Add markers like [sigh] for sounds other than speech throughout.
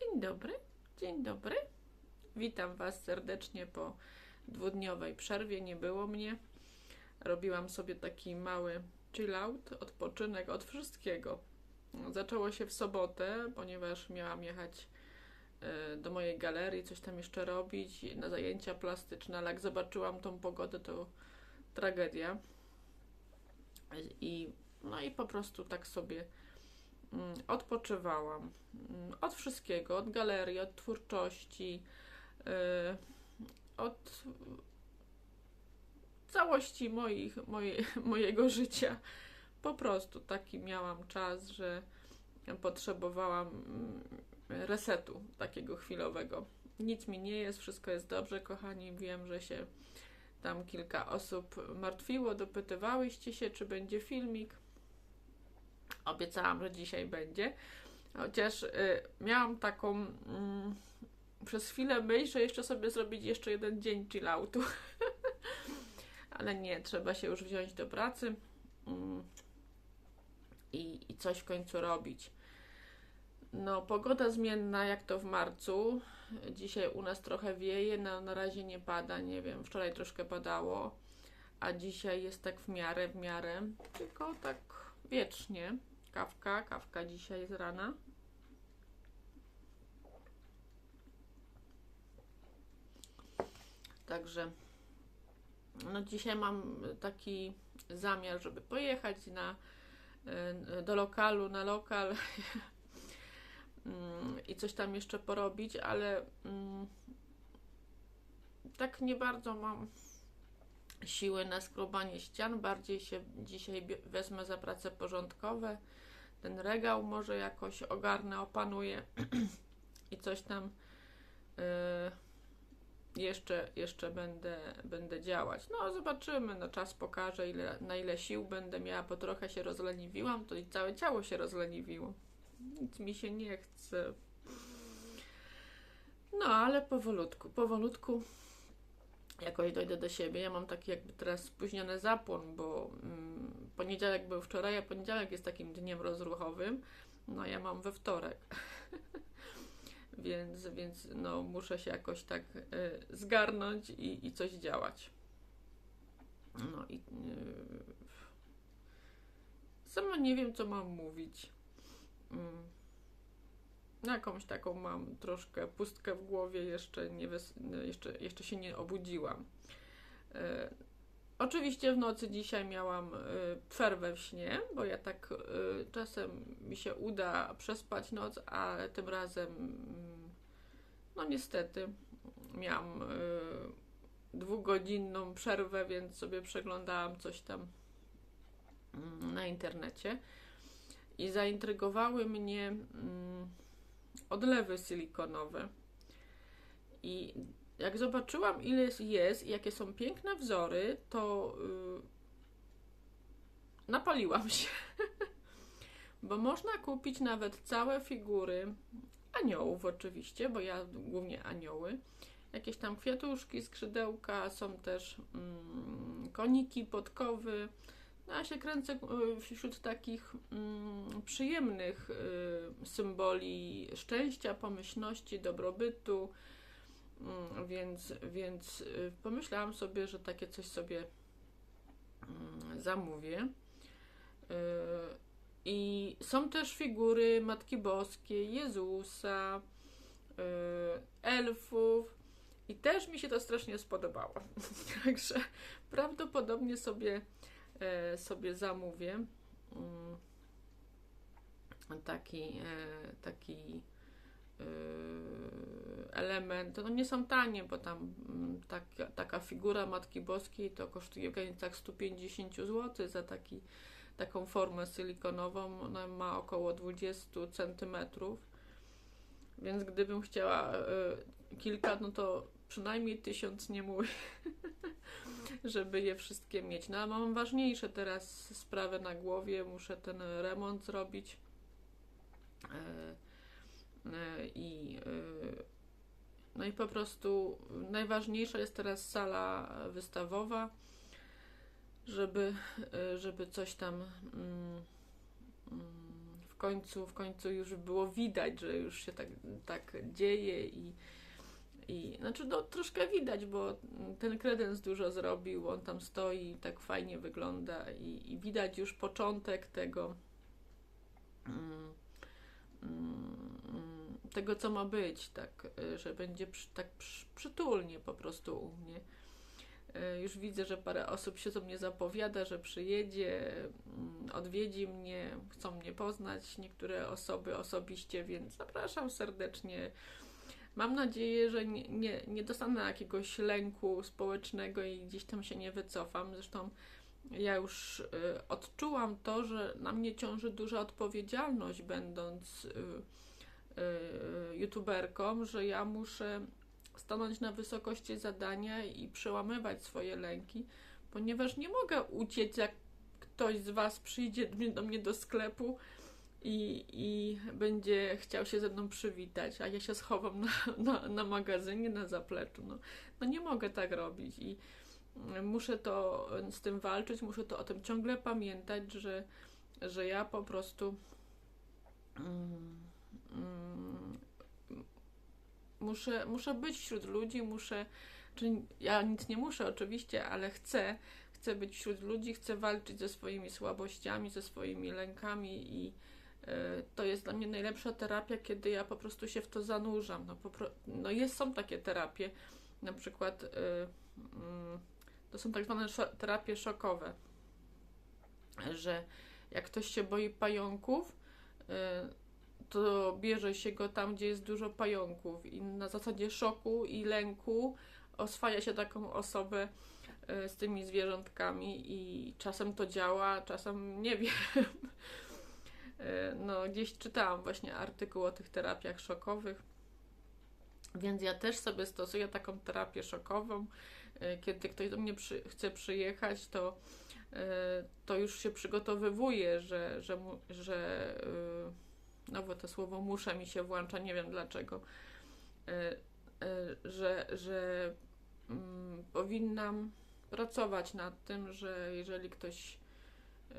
Dzień dobry, dzień dobry. Witam Was serdecznie po dwudniowej przerwie. Nie było mnie. Robiłam sobie taki mały chill out, odpoczynek od wszystkiego. Zaczęło się w sobotę, ponieważ miałam jechać e, do mojej galerii, coś tam jeszcze robić, na zajęcia plastyczne, ale jak zobaczyłam tą pogodę, to tragedia. I, no i po prostu tak sobie odpoczywałam mm, od wszystkiego, od galerii, od twórczości, yy, od całości moich, moje, [laughs] mojego życia. Po prostu taki miałam czas, że potrzebowałam mm, resetu takiego chwilowego. Nic mi nie jest, wszystko jest dobrze, kochani. Wiem, że się tam kilka osób martwiło, dopytywałyście się, czy będzie filmik. Obiecałam, że dzisiaj będzie. Chociaż y, miałam taką y, przez chwilę myśl, że jeszcze sobie zrobić jeszcze jeden dzień chilloutu. [laughs] Ale nie, trzeba się już wziąć do pracy y, i, i coś w końcu robić. No, pogoda zmienna, jak to w marcu. Dzisiaj u nas trochę wieje, na, na razie nie pada, nie wiem, wczoraj troszkę padało, a dzisiaj jest tak w miarę, w miarę, tylko tak wiecznie. Kawka, kawka dzisiaj z rana. Także no dzisiaj mam taki zamiar, żeby pojechać na, y, do lokalu, na lokal [laughs] mm, i coś tam jeszcze porobić, ale mm, tak nie bardzo mam siły na skrobanie ścian, bardziej się dzisiaj wezmę za prace porządkowe. Ten regał może jakoś ogarnę, opanuję [clears throat] i coś tam y, jeszcze, jeszcze będę, będę działać. No zobaczymy, no czas pokaże ile, na ile sił będę miała, bo trochę się rozleniwiłam, to i całe ciało się rozleniwiło. Nic mi się nie chce. No ale powolutku, powolutku jakoś dojdę do siebie. Ja mam taki jakby teraz spóźniony zapłon, bo mm, poniedziałek był wczoraj, a poniedziałek jest takim dniem rozruchowym. No ja mam we wtorek. [laughs] więc, więc no, muszę się jakoś tak y, zgarnąć i, i coś działać. No i y, sama nie wiem, co mam mówić. Mm jakąś taką mam troszkę pustkę w głowie, jeszcze, nie jeszcze, jeszcze się nie obudziłam. E, oczywiście w nocy dzisiaj miałam e, przerwę w śnie, bo ja tak e, czasem mi się uda przespać noc, a tym razem mm, no niestety miałam dwugodzinną przerwę, więc sobie przeglądałam coś tam mm, na internecie i zaintrygowały mnie mm, odlewy silikonowe. I jak zobaczyłam, ile jest i jakie są piękne wzory, to yy, napaliłam się. [laughs] bo można kupić nawet całe figury aniołów, oczywiście, bo ja głównie anioły. Jakieś tam kwiatuszki, skrzydełka, są też mm, koniki, podkowy no, ja się kręcę e, wśród takich mm, przyjemnych y, symboli szczęścia, pomyślności, dobrobytu, mm, więc, więc y, pomyślałam sobie, że takie coś sobie y, zamówię. Y, I są też figury Matki Boskiej, Jezusa, elfów. I też mi się to strasznie spodobało. [laughs] Także prawdopodobnie sobie sobie zamówię mm, taki, e, taki e, element. No nie są tanie, bo tam mm, taka, taka figura Matki Boskiej to kosztuje w granicach 150 zł za taki, taką formę silikonową. Ona ma około 20 centymetrów. Więc gdybym chciała kilka, no to przynajmniej tysiąc nie mój, [laughs] żeby je wszystkie mieć. No mam ważniejsze teraz sprawy na głowie, muszę ten remont zrobić e, e, i e, no i po prostu najważniejsza jest teraz sala wystawowa, żeby, żeby coś tam mm, mm, końcu, w końcu już było widać, że już się tak, tak dzieje i, i znaczy no, troszkę widać, bo ten kredens dużo zrobił, on tam stoi, tak fajnie wygląda i, i widać już początek tego mm, mm, tego, co ma być, tak, że będzie przy, tak przy, przytulnie po prostu u mnie. E, już widzę, że parę osób się do mnie zapowiada, że przyjedzie, mm, odwiedzi mnie, chcą mnie poznać, niektóre osoby osobiście, więc zapraszam serdecznie. Mam nadzieję, że nie, nie, nie dostanę jakiegoś lęku społecznego i gdzieś tam się nie wycofam. Zresztą ja już y, odczułam to, że na mnie ciąży duża odpowiedzialność, będąc y, y, youtuberką, że ja muszę stanąć na wysokości zadania i przełamywać swoje lęki, ponieważ nie mogę uciec, jak ktoś z Was przyjdzie do mnie do sklepu i, i będzie chciał się ze mną przywitać, a ja się schowam na, na, na magazynie, na zapleczu. No, no nie mogę tak robić i muszę to z tym walczyć, muszę to o tym ciągle pamiętać, że, że ja po prostu. Mm, mm, muszę, muszę być wśród ludzi, muszę, czy ja nic nie muszę oczywiście, ale chcę, chcę być wśród ludzi, chcę walczyć ze swoimi słabościami, ze swoimi lękami i y, to jest dla mnie najlepsza terapia, kiedy ja po prostu się w to zanurzam. No, no jest, są takie terapie, na przykład y, y, to są tak zwane terapie szokowe, że jak ktoś się boi pająków, to bierze się go tam, gdzie jest dużo pająków i na zasadzie szoku i lęku oswaja się taką osobę e, z tymi zwierzątkami i czasem to działa, czasem nie [laughs] wiem. E, no, gdzieś czytałam właśnie artykuł o tych terapiach szokowych, więc ja też sobie stosuję taką terapię szokową. E, kiedy ktoś do mnie przy, chce przyjechać, to, to już się przygotowywuje, że, że, że Nowo to słowo muszę mi się włącza, nie wiem dlaczego, e, e, że, że mm, powinnam pracować nad tym, że jeżeli ktoś e,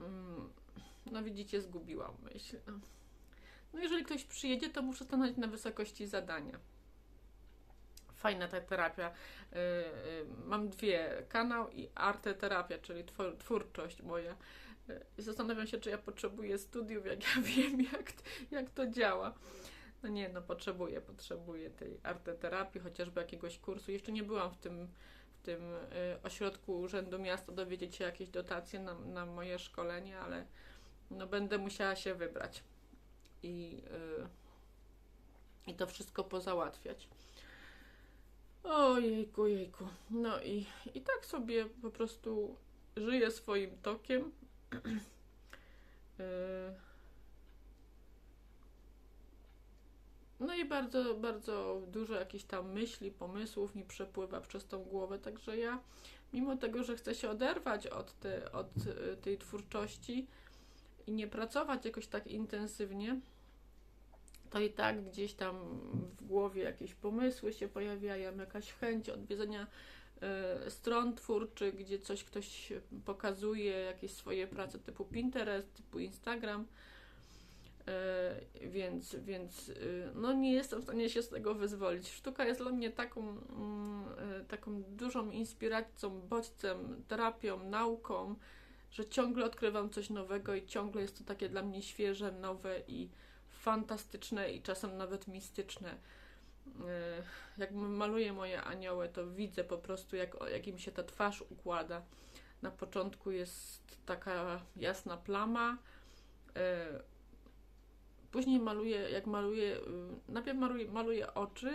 mm, no widzicie, zgubiłam myśl. No jeżeli ktoś przyjedzie, to muszę stanąć na wysokości zadania. Fajna ta terapia. Mam dwie, kanał i arteterapia, czyli twórczość moja. I zastanawiam się, czy ja potrzebuję studiów, jak ja [laughs] wiem, jak, jak to działa. No nie, no potrzebuję, potrzebuję tej arteterapii, chociażby jakiegoś kursu. Jeszcze nie byłam w tym, w tym y, ośrodku Urzędu Miasta dowiedzieć się jakieś dotacje na, na moje szkolenie, ale no będę musiała się wybrać i, y, i to wszystko pozałatwiać. Ojejku, jejku. No i, i tak sobie po prostu żyję swoim tokiem, E, [clears throat] no i bardzo, bardzo dużo jakichś tam myśli, pomysłów mi przepływa przez tą głowę, także ja, mimo tego, że chcę się oderwać od, te, od e, tej twórczości i nie pracować jakoś tak intensywnie, to i tak gdzieś tam w głowie jakieś pomysły się pojawiają, jakaś chęć odwiedzenia Y, stron twórczych, gdzie coś ktoś pokazuje, jakieś swoje prace typu Pinterest, typu Instagram. Y, więc, więc y, no nie jestem w stanie się z tego wyzwolić. Sztuka jest dla mnie taką, mm, taką dużą inspiracją, bodźcem, terapią, nauką, że ciągle odkrywam coś nowego i ciągle jest to takie dla mnie świeże, nowe i fantastyczne i czasem nawet mistyczne. E, jak maluję moje anioły, to widzę po prostu, jak, jak im się ta twarz układa. Na początku jest taka jasna plama. E, później maluję, jak maluję, y, najpierw maluję, maluję oczy,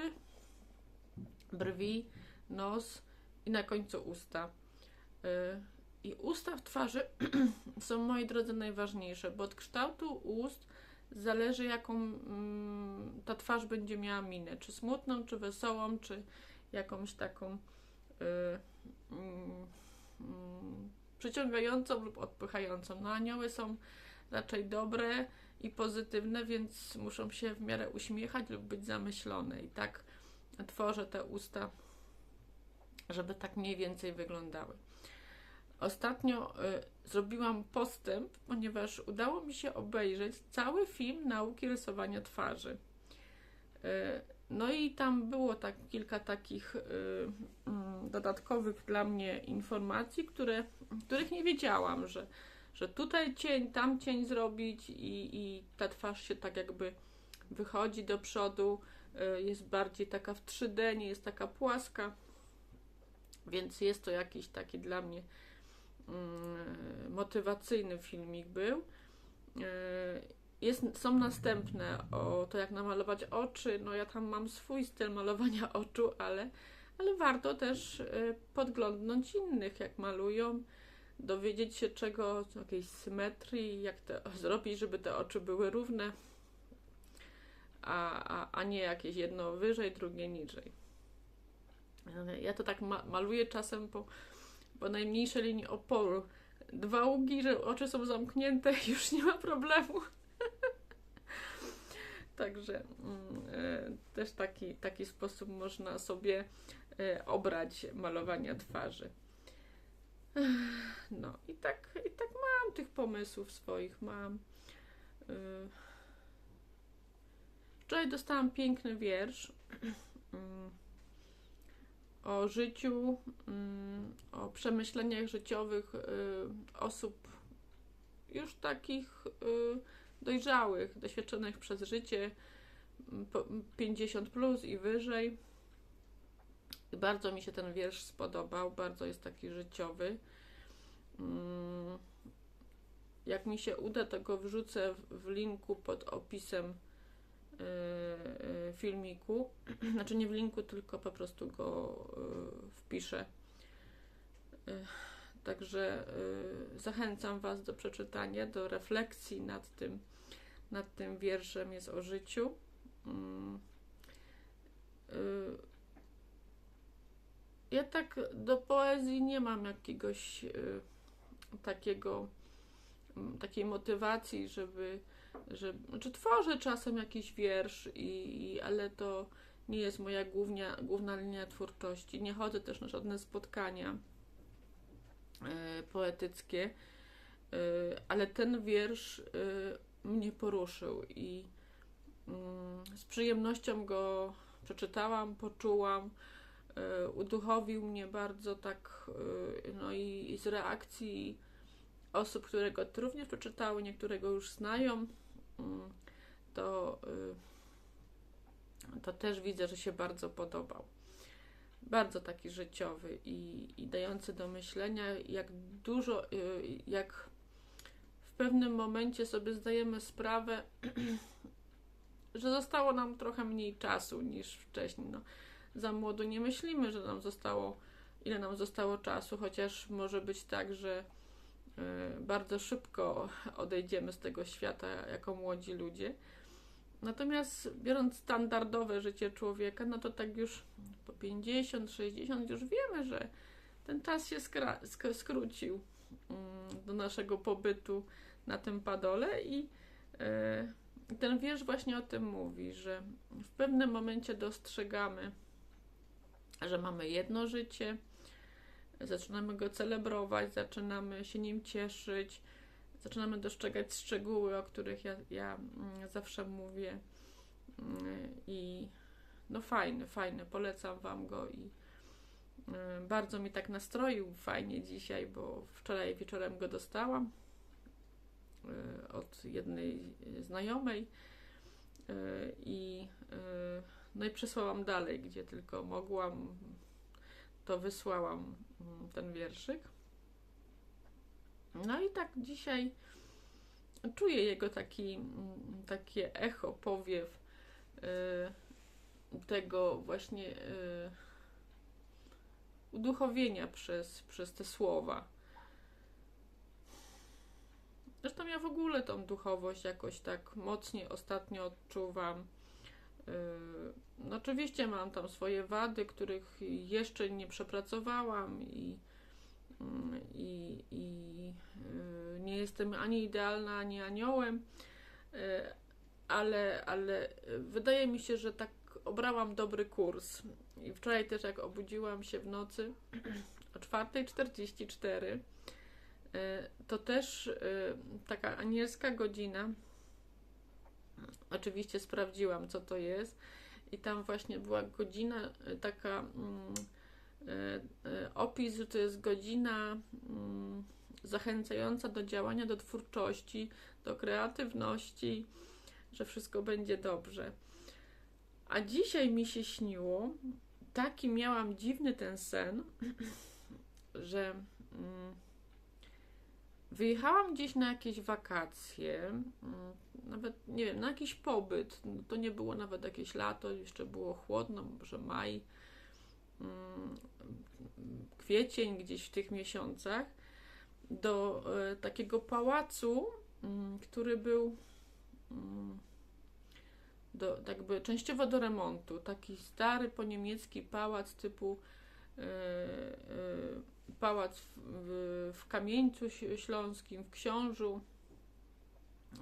brwi, nos i na końcu usta. I usta w twarzy [clears throat] są, moi drodzy, najważniejsze, bo od kształtu ust zależy jaką mm, ta twarz będzie miała minę, czy smutną, czy wesołą, czy jakąś taką y, mm, mm, przyciągającą lub odpychającą. No anioły są raczej dobre i pozytywne, więc muszą się w miarę uśmiechać lub być zamyślone. I tak tworzę te usta, żeby tak mniej więcej wyglądały. Ostatnio y, zrobiłam postęp, ponieważ udało mi się obejrzeć cały film nauki rysowania twarzy. Y, no i tam było tak kilka takich y, y, dodatkowych dla mnie informacji, które, których nie wiedziałam, że, że tutaj cień, tam cień zrobić i, i ta twarz się tak jakby wychodzi do przodu, y, jest bardziej taka w 3D, nie jest taka płaska, więc jest to jakiś taki dla mnie motywacyjny filmik był. Y, jest, są następne o to, jak namalować oczy. No ja tam mam swój styl malowania [laughs] oczu, ale, ale warto też y, podglądnąć innych, jak malują, dowiedzieć się czego, jakiejś symetrii, jak to zrobić, żeby te oczy były równe, a, a, a nie jakieś jedno wyżej, drugie niżej. Ja to tak ma maluję czasem po, po najmniejszej linii oporu. Dwa ługi, że oczy są zamknięte, [laughs] już nie ma problemu. [laughs] Także mm, e, też taki, taki sposób można sobie e, obrać malowania twarzy. No i tak, i tak mam tych pomysłów swoich, mam. Wczoraj dostałam piękny wiersz mm, o życiu, mm, o przemyśleniach życiowych osób już takich dojrzałych, doświadczonych przez życie 50 plus i wyżej. Bardzo mi się ten wiersz spodobał, bardzo jest taki życiowy. Mm, jak mi się uda, to go wrzucę w linku pod opisem y, y, filmiku. [clears throat] Znaczy nie w linku, tylko po prostu go y, wpiszę. Także zachęcam Was do przeczytania, do refleksji nad tym, nad tym wierszem jest o życiu. Mm. Y, ja tak do poezji nie mam jakiegoś y, takiego mm, takiej motywacji, żeby, żeby znaczy tworzę czasem jakiś wiersz, i, ale to nie jest moja głównia, główna linia twórczości. Nie chodzę też na żadne spotkania y, poetyckie, ale ten wiersz mnie poruszył i mm, z przyjemnością go przeczytałam, poczułam. Uduchowił mnie bardzo tak, no i, i z reakcji osób, które go również przeczytały, niektóre go już znają, to, to też widzę, że się bardzo podobał. Bardzo taki życiowy i, i dający do myślenia, jak dużo, jak pewnym momencie sobie zdajemy sprawę, [clears throat] że zostało nam trochę mniej czasu niż wcześniej. No, za młodo nie myślimy, że nam zostało, ile nam zostało czasu, chociaż może być tak, że y, bardzo szybko odejdziemy z tego świata jako młodzi ludzie. Natomiast biorąc standardowe życie człowieka, no to tak już po 50, 60 już wiemy, że ten czas się skrócił mm, do naszego pobytu na tym padole i e, ten wiersz właśnie o tym mówi, że w pewnym momencie dostrzegamy, że mamy jedno życie, zaczynamy go celebrować, zaczynamy się nim cieszyć, zaczynamy dostrzegać szczegóły, o których ja, ja mm, zawsze mówię. Mm, I no fajny, fajny, polecam Wam go i mm, bardzo mi tak nastroił fajnie dzisiaj, bo wczoraj wieczorem go dostałam. E, od jednej znajomej e, i, e, no i przesłałam dalej, gdzie tylko mogłam, to wysłałam ten wierszyk. No i tak dzisiaj czuję jego taki, takie echo, powiew tego właśnie uduchowienia przez, przez te słowa. Zresztą ja w ogóle tą duchowość jakoś tak mocniej ostatnio odczuwam. No oczywiście mam tam swoje wady, których jeszcze nie przepracowałam i, yy, i, i yy, nie jestem ani idealna, ani aniołem, ale, ale wydaje mi się, że tak obrałam dobry kurs. I wczoraj też jak obudziłam się w nocy, [clears throat] o 4.44 to też taka anielska godzina. Oczywiście sprawdziłam, co to jest, i tam właśnie była godzina taka. Mm, opis, że to jest godzina mm, zachęcająca do działania, do twórczości, do kreatywności, że wszystko będzie dobrze. A dzisiaj mi się śniło, taki miałam dziwny ten sen, [clears throat] że mm, wyjechałam gdzieś na jakieś wakacje, mm, nawet nie wiem, na jakiś pobyt. To nie było nawet jakieś lato, jeszcze było chłodno, może maj, mm, kwiecień, gdzieś w tych miesiącach, do e, takiego pałacu, mm, który był do, jakby częściowo do remontu. Taki stary poniemiecki pałac typu e, e, pałac w, w, Kamieńcu Śląskim, w Książu,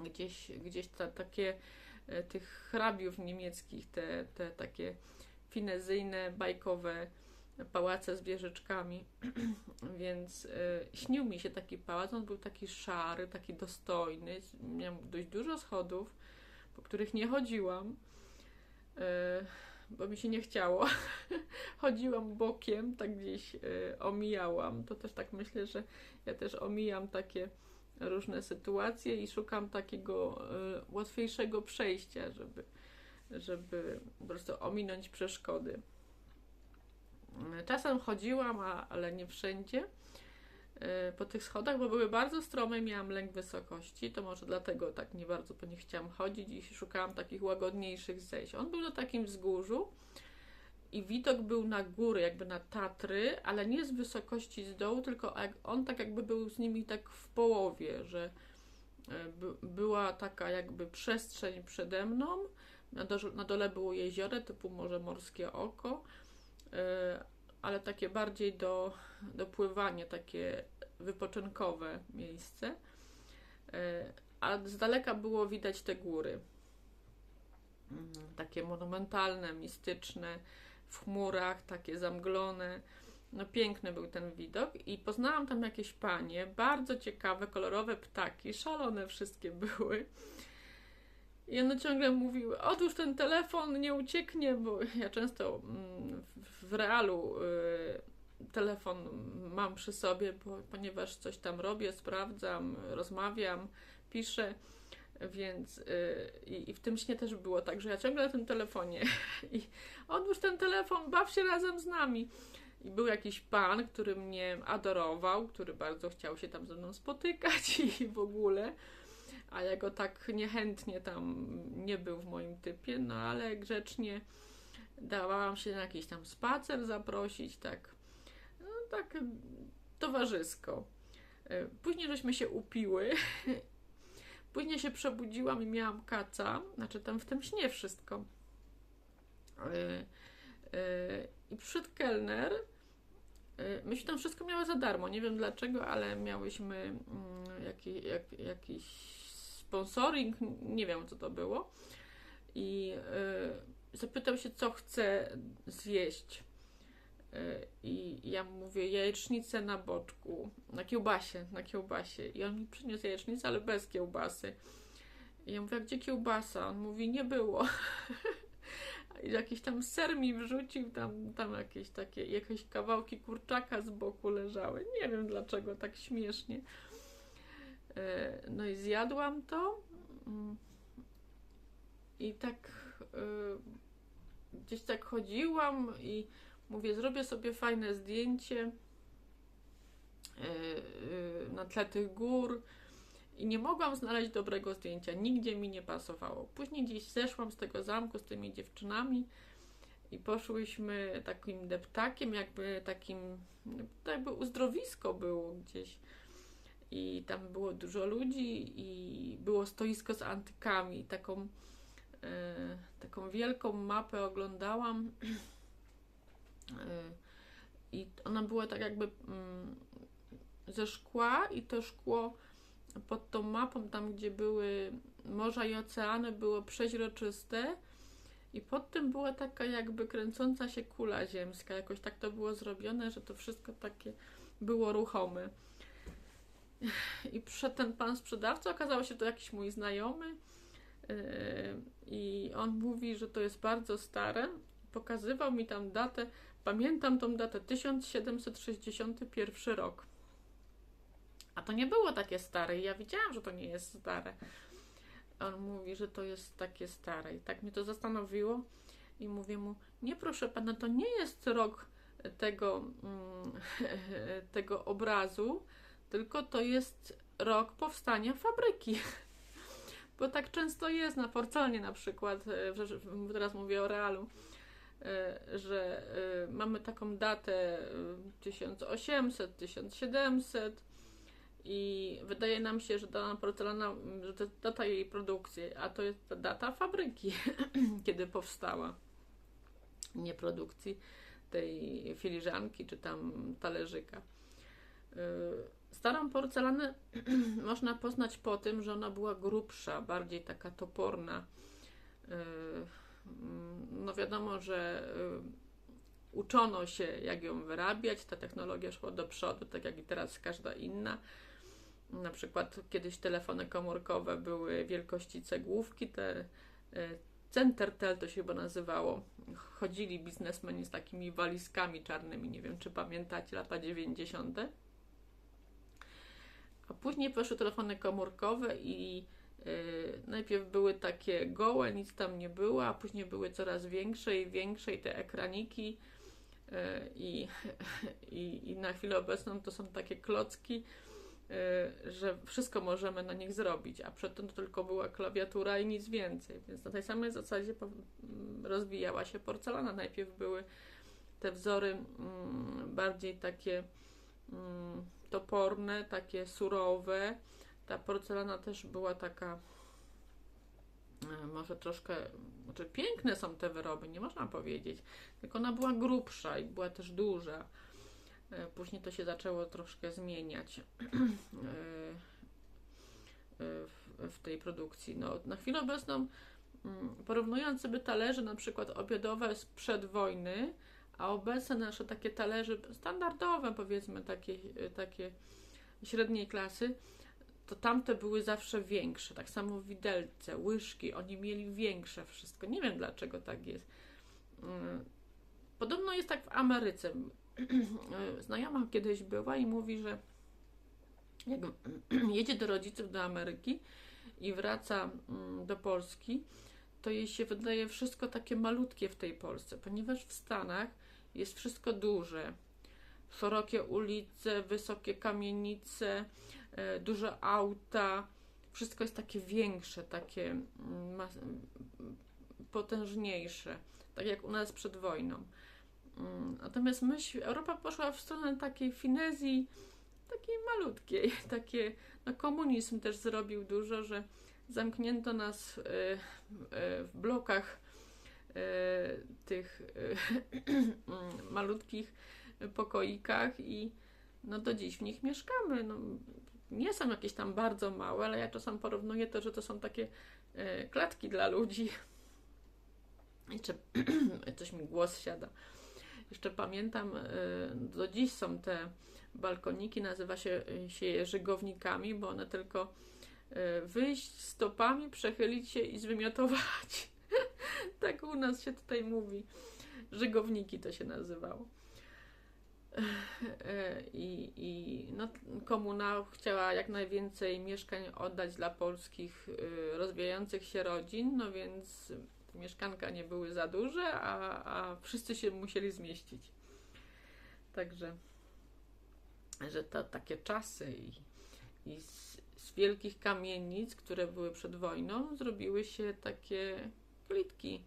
gdzieś, gdzieś ta, takie e, tych hrabiów niemieckich, te, te takie finezyjne, bajkowe pałace z wieżyczkami. [clears throat] Więc y, śnił mi się taki pałac. On był taki szary, taki dostojny. Miał dość dużo schodów po których nie chodziłam, e, bo mi się nie chciało. [laughs] Chodziłam bokiem, tak gdzieś e, omijałam. To też tak myślę, że ja też omijam takie różne sytuacje i szukam takiego e, łatwiejszego przejścia, żeby, żeby po prostu ominąć przeszkody. Czasem chodziłam, ale nie wszędzie. Y, po tych schodach, bo były bardzo strome miałam lęk wysokości, to może dlatego tak nie bardzo po nich chciałam chodzić i szukałam takich łagodniejszych zejść. On był na takim wzgórzu i widok był na góry, jakby na Tatry, ale nie z wysokości z dołu, tylko on tak jakby był z nimi tak w połowie, że y, była taka jakby przestrzeń przede mną, na dole było jezioro typu może morskie oko, y, ale takie bardziej do, do pływania, takie wypoczynkowe miejsce. E, a z daleka było widać te góry. Mhm. Takie monumentalne, mistyczne, w chmurach, takie zamglone. No piękny był ten widok i poznałam tam jakieś panie, bardzo ciekawe, kolorowe ptaki, szalone wszystkie [laughs] były. I one ciągle mówiły, otóż ten telefon nie ucieknie, bo ja często mm, w realu y, telefon mam przy sobie, bo, ponieważ coś tam robię, sprawdzam, rozmawiam, piszę, więc y, i, w tym śnie też było tak, że ja ciągle na tym telefonie [laughs] i odłóż ten telefon, baw się razem z nami. I był jakiś pan, który mnie adorował, który bardzo chciał się tam ze mną spotykać [laughs] i w ogóle a ja go tak niechętnie tam nie był w moim typie, no ale grzecznie dawałam się na jakiś tam spacer zaprosić, tak, tak towarzysko. E, później żeśmy się upiły. [laughs] Później się przebudziłam i miałam kaca, znaczy tam w tym śnie wszystko. E, e, I przyszedł kelner. Myśmy tam wszystko miały za darmo. Nie wiem dlaczego, ale miałyśmy mm, jakiś, jak, jakiś sponsoring, nie wiem co to było. I zapytał się, co chce zjeść. Y, I ja mówię, jajecznicę na boczku, na kiełbasie, na kiełbasie. I on mi przyniósł jajecznicę, ale bez kiełbasy. I ja mówię, gdzie kiełbasa? On mówi, nie było. [laughs] I jakiś tam ser mi wrzucił, tam, tam jakieś takie, jakieś kawałki kurczaka z boku leżały. Nie wiem dlaczego, tak śmiesznie. E, no i zjadłam to. Mm. I tak e, gdzieś tak chodziłam i mówię, zrobię sobie fajne zdjęcie e, na tle tych gór. I nie mogłam znaleźć dobrego zdjęcia, nigdzie mi nie pasowało. Później gdzieś zeszłam z tego zamku z tymi dziewczynami i poszłyśmy takim deptakiem, jakby takim, jakby uzdrowisko było gdzieś i tam było dużo ludzi i było stoisko z antykami. Taką, e, taką wielką mapę oglądałam e, [clears throat] i ona była tak jakby mm, ze szkła i to szkło pod tą mapą, tam gdzie były morza i oceany, było przeźroczyste i pod tym była taka jakby kręcąca się kula ziemska. Jakoś tak to było zrobione, że to wszystko takie było ruchome. I przyszedł ten pan sprzedawca, okazało się to jakiś mój znajomy. Yy, I on mówi, że to jest bardzo stare. Pokazywał mi tam datę, pamiętam tą datę 1761 rok. A to nie było takie stare. Ja widziałam, że to nie jest stare. On mówi, że to jest takie stare. I tak mnie to zastanowiło. I mówię mu, nie proszę pana, to nie jest rok tego, mm, [laughs] tego obrazu, tylko to jest rok powstania fabryki. [laughs] Bo tak często jest na porcelanie na przykład, e, teraz mówię o realu, że e, mamy taką datę 1800, 1700 i wydaje nam się, że dana porcelana, że to jest data jej produkcji, a to jest data fabryki, [clears throat] kiedy powstała, nie produkcji tej filiżanki czy tam talerzyka. Starą porcelanę [clears throat] można poznać po tym, że ona była grubsza, bardziej taka toporna. Yy, no wiadomo, że yy, uczono się, jak ją wyrabiać, ta technologia szła do przodu, tak jak i teraz każda inna. Na przykład kiedyś telefony komórkowe były wielkości cegłówki, te yy, Centertel to się chyba nazywało. Chodzili biznesmeni z takimi walizkami czarnymi, nie wiem czy pamiętacie, lata 90. A później poszły telefony komórkowe i najpierw były takie gołe, nic tam nie było, a później były coraz większe i większe i te ekraniki yy, i, [laughs] i, i na chwilę obecną to są takie klocki, yy, że wszystko możemy na nich zrobić, a przedtem to tylko była klawiatura i nic więcej. Więc na tej samej zasadzie rozwijała się porcelana. Najpierw były te wzory mm, bardziej takie mm, toporne, takie surowe. Ta porcelana też była taka e, może troszkę, znaczy piękne są te wyroby, nie można powiedzieć, tylko ona była grubsza i była też duża. E, później to się zaczęło troszkę zmieniać [clears throat] e, w tej produkcji. No, na chwilę obecną, mm, porównując sobie talerze na przykład obiadowe sprzed wojny, a obecne nasze takie talerze standardowe, powiedzmy, takie, takie średniej klasy, to tamte były zawsze większe. Tak samo widelce, łyżki, oni mieli większe wszystko. Nie wiem dlaczego tak jest. Mm, podobno jest tak w Ameryce. [clears throat] Znajoma kiedyś była i mówi, że jak [clears throat] jedzie do rodziców do Ameryki i wraca mm, do Polski, to jej się wydaje wszystko takie malutkie w tej Polsce, ponieważ w Stanach jest wszystko duże. Szerokie ulice, wysokie kamienice, duże auta. Wszystko jest takie większe, takie mm, potężniejsze, tak jak u nas przed wojną. Mm, natomiast myśl, Europa poszła w stronę takiej finezji, takiej malutkiej, [laughs] takie, no komunizm też zrobił dużo, że zamknięto nas e, w blokach E, tych e, [clears throat] malutkich pokoikach i no do dziś w nich mieszkamy. No, nie są jakieś tam bardzo małe, ale ja czasem porównuję to, że to są takie e, klatki dla ludzi. Jeszcze [clears throat] coś mi głos siada. Jeszcze pamiętam, do dziś są te balkoniki, nazywa się, się je żygownikami, bo one tylko wyjść stopami, przechylić się i zwymiotować. [laughs] tak u nas się tutaj mówi. Żygowniki to się nazywało. [laughs] I, i no, komuna chciała jak najwięcej mieszkań oddać dla polskich y, rozwijających się rodzin, no więc mieszkanka nie były za duże, a, a wszyscy się musieli zmieścić. Także, że to takie czasy i, i z, z wielkich kamienic, które były przed wojną, zrobiły się takie plitki.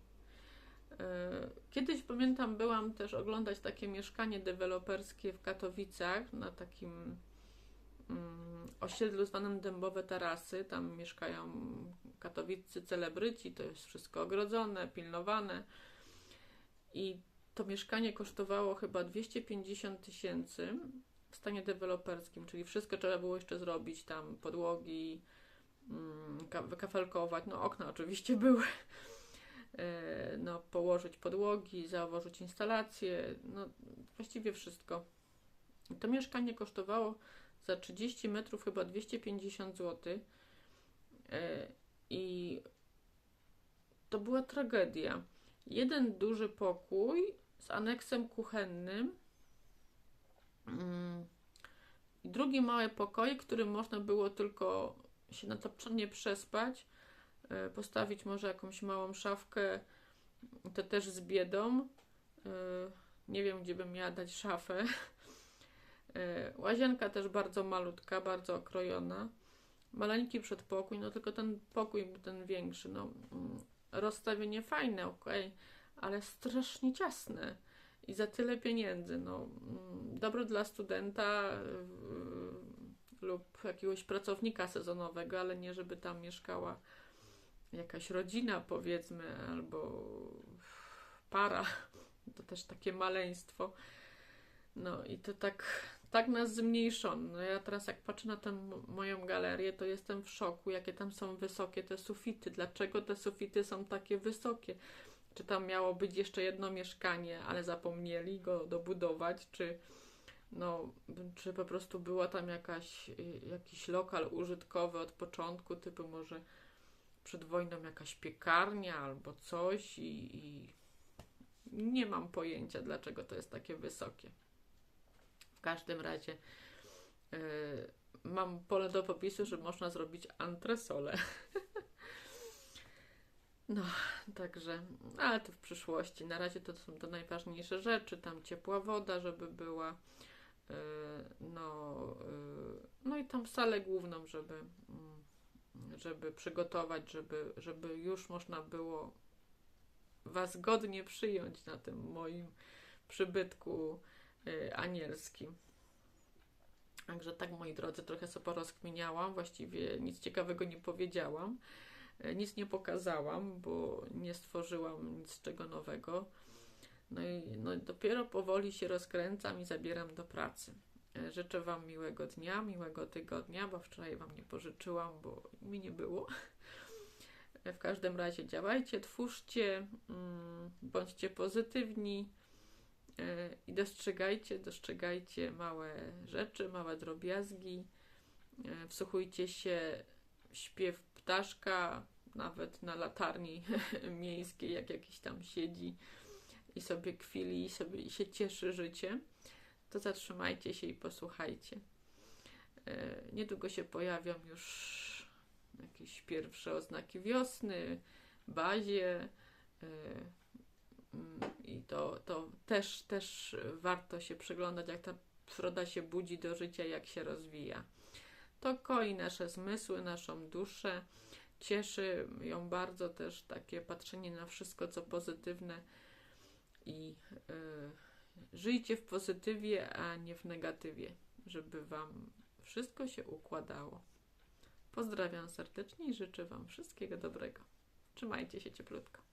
E, kiedyś pamiętam, byłam też oglądać takie mieszkanie deweloperskie w Katowicach na takim mm, osiedlu zwanym Dębowe Tarasy. Tam mieszkają katowiccy celebryci, to jest wszystko ogrodzone, pilnowane. I to mieszkanie kosztowało chyba 250 tysięcy w stanie deweloperskim, czyli wszystko trzeba było jeszcze zrobić, tam podłogi, mm, wykafelkować, no okna oczywiście były. E, no, położyć podłogi, założyć instalację, no właściwie wszystko. To mieszkanie kosztowało za 30 metrów chyba 250 zł. E, I to była tragedia. Jeden duży pokój z aneksem kuchennym mm, i drugi mały pokój, w którym można było tylko się na to przespać, postawić może jakąś małą szafkę, to też z biedą. E, nie wiem, gdzie bym miała dać szafę. [laughs] Łazienka też bardzo malutka, bardzo okrojona. Maleńki przedpokój, no tylko ten pokój, ten większy, no mm, rozstawienie fajne, ok, ale strasznie ciasne i za tyle pieniędzy, no mm, dobre dla studenta lub jakiegoś pracownika sezonowego, ale nie żeby tam mieszkała jakaś rodzina powiedzmy, albo para, to też takie maleństwo. No i to tak tak nas zmniejszono. No ja teraz jak patrzę na tę moją galerię, to jestem w szoku, jakie tam są wysokie te sufity. Dlaczego te sufity są takie wysokie? Czy tam miało być jeszcze jedno mieszkanie, ale zapomnieli go dobudować, czy no, czy po prostu była tam jakaś, jakiś lokal użytkowy od początku, typu może przed wojną jakaś piekarnia albo coś i, i nie mam pojęcia, dlaczego to jest takie wysokie. W każdym razie yy, mam pole do popisu, że można zrobić antresole. [laughs] no, także, ale to w przyszłości. Na razie to są te najważniejsze rzeczy. Tam ciepła woda, żeby była. Yy, no, yy, no i tam salę główną, żeby, mm, żeby przygotować, żeby, żeby już można było Was godnie przyjąć na tym moim przybytku Y, anielskim. Także tak, moi drodzy, trochę sobie porozkminiałam, właściwie nic ciekawego nie powiedziałam, y, nic nie pokazałam, bo nie stworzyłam nic czego nowego. No i no, dopiero powoli się rozkręcam i zabieram do pracy. Y, życzę Wam miłego dnia, miłego tygodnia, bo wczoraj Wam nie pożyczyłam, bo mi nie było. W każdym razie działajcie, twórzcie, mm, bądźcie pozytywni E, I dostrzegajcie, dostrzegajcie małe rzeczy, małe drobiazgi. E, wsłuchujcie się śpiew ptaszka, nawet na latarni [laughs] miejskiej, jak jakiś tam siedzi i sobie kwili i sobie się cieszy życiem, to zatrzymajcie się i posłuchajcie. E, niedługo się pojawią już jakieś pierwsze oznaki wiosny, bazie, Mm, I to, to też, też warto się przyglądać, jak ta przyroda się budzi do życia, jak się rozwija. To koi nasze zmysły, naszą duszę. Cieszy ją bardzo też takie patrzenie na wszystko, co pozytywne i yy, żyjcie w pozytywie, a nie w negatywie, żeby Wam wszystko się układało. Pozdrawiam serdecznie i życzę Wam wszystkiego dobrego. Trzymajcie się cieplutko.